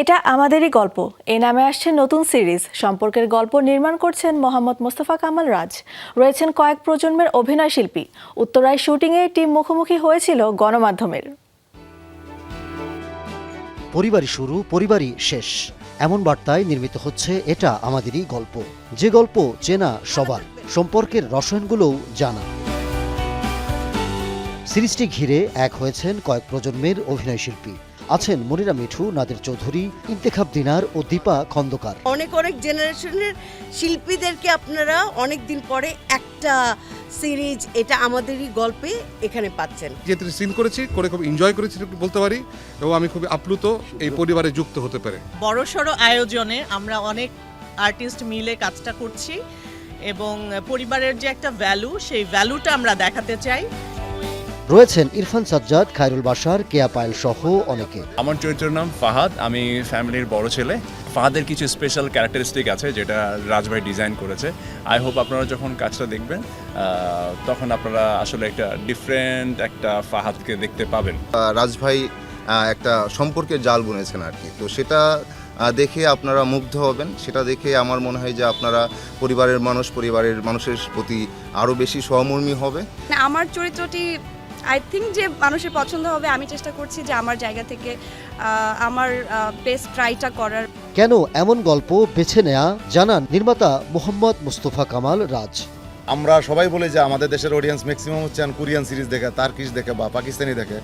এটা আমাদেরই গল্প। এ নামে আসছে নতুন সিরিজ। সম্পর্কের গল্প নির্মাণ করছেন মোহাম্মদ মোস্তফা কামাল রাজ। রয়েছেন কয়েক প্রজন্মের অভিনয় শিল্পী। উত্তরায় শুটিংয়ে টিম মুখোমুখি হয়েছিল গণমাধ্যমের। পরিবারই শুরু, পরিবারই শেষ। এমন বার্তায় নির্মিত হচ্ছে এটা আমাদেরই গল্প। যে গল্প চেনা সবার, সম্পর্কের রসায়নগুলোও জানা। সিরিজটি ঘিরে এক হয়েছেন কয়েক প্রজন্মের অভিনয় শিল্পী। আছেন মনিরা মিঠু নাদের চৌধুরী ইন্তেখাব দিনার ও দীপা খন্দকার। অনেক অনেক জেনারেশনের শিল্পীদেরকে আপনারা অনেক দিন পরে একটা সিরিজ এটা আমাদেরই গল্পে এখানে পাচ্ছেন। যেহেতু সিন করেছি করে খুব এনজয় করেছি একটু বলতে পারি এবং আমি খুব আপ্লুত এই পরিবারে যুক্ত হতে পেরে। বড়সড় আয়োজনে আমরা অনেক আর্টিস্ট মিলে কাজটা করছি এবং পরিবারের যে একটা ভ্যালু সেই ভ্যালুটা আমরা দেখাতে চাই। রয়েছেন ইরফান সাজ্জাদ খায়রুল বাসার কেয়া পায়েল সহ অনেকে। আমার চরিত্রের নাম ফাহাদ। আমি ফ্যামিলির বড় ছেলে। ফাহাদের কিছু স্পেশাল ক্যারেক্টারিস্টিক আছে যেটা রাজভাই ডিজাইন করেছে। আই হোপ আপনারা যখন কাজটা দেখবেন তখন আপনারা আসলে একটা ডিফারেন্ট একটা ফাহাদকে দেখতে পাবেন। রাজভাই একটা সম্পর্কের জাল বুনেছেন আর কি। তো সেটা দেখে আপনারা মুগ্ধ হবেন। সেটা দেখে আমার মনে হয় যে আপনারা পরিবারের মানুষ পরিবারের মানুষের প্রতি আরও বেশি সহমর্মী হবে। আমার চরিত্রটি আই থিঙ্ক যে মানুষের পছন্দ হবে আমি চেষ্টা করছি যে আমার জায়গা থেকে আমার বেস্ট ট্রাইটা করার। কেন এমন গল্প বেছে নেয়া? জানান নির্মাতা মোহাম্মদ মুস্তফা কামাল রাজ। আমরা সবাই বলি যে আমাদের দেশের অডিয়েন্স ম্যাক্সিমাম হচ্ছে কোরিয়ান সিরিজ দেখে তার্কিশ দেখে বা পাকিস্তানি দেখে।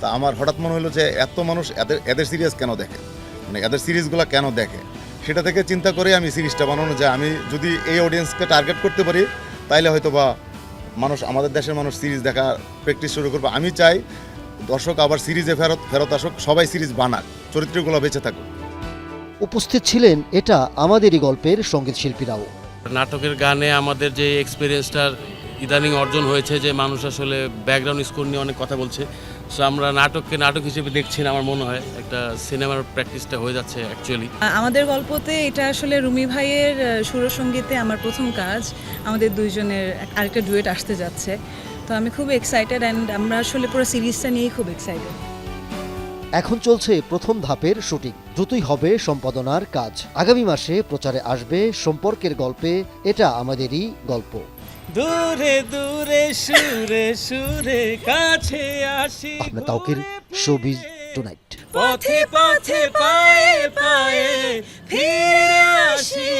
তা আমার হঠাৎ মনে হলো যে এত মানুষ এদের এদের সিরিজ কেন দেখে? মানে এদের সিরিজগুলো কেন দেখে? সেটা থেকে চিন্তা করে আমি সিরিজটা বানানো যে আমি যদি এই অডিয়েন্সকে টার্গেট করতে পারি তাইলে হয়তো বা মানুষ আমাদের দেশের মানুষ সিরিজ দেখা প্র্যাকটিস শুরু করবে। আমি চাই দর্শক আবার সিরিজে ফেরত ফেরত আসুক সবাই সিরিজ বানাক চরিত্রগুলো বেঁচে থাকুক। উপস্থিত ছিলেন এটা আমাদেরই গল্পের সংগীত শিল্পীরাও। নাটকের গানে আমাদের যে এক্সপিরিয়েন্সটার ইদানিং অর্জন হয়েছে যে মানুষ আসলে ব্যাকগ্রাউন্ড স্কোর নিয়ে অনেক কথা বলছে সো আমরা নাটককে নাটক হিসেবে দেখছি না আমার মনে হয়। একটা সিনেমার প্র্যাকটিসটা হয়ে যাচ্ছে অ্যাকচুয়ালি আমাদের গল্পতে এটা আসলে রুমি ভাইয়ের সুরসঙ্গীতে আমার প্রথম কাজ। আমাদের দুইজনের আরেকটা ডুয়েট আসতে যাচ্ছে। তো আমি খুব এক্সাইটেড অ্যান্ড আমরা আসলে পুরো সিরিজটা নিয়েই খুব এক্সাইটেড এখন চলছে প্রথম ধাপের শুটিং। দ্রুতই হবে সম্পাদনার কাজ। আগামী মাসে প্রচারে আসবে সম্পর্কের গল্পে। এটা আমাদেরই গল্প। দূরে দূরে সুরে সুরে কাছে আসি আপনার তাওকির শোবিজ টুনাইট পথে পথে পায়ে পায়ে ফিরে আসি।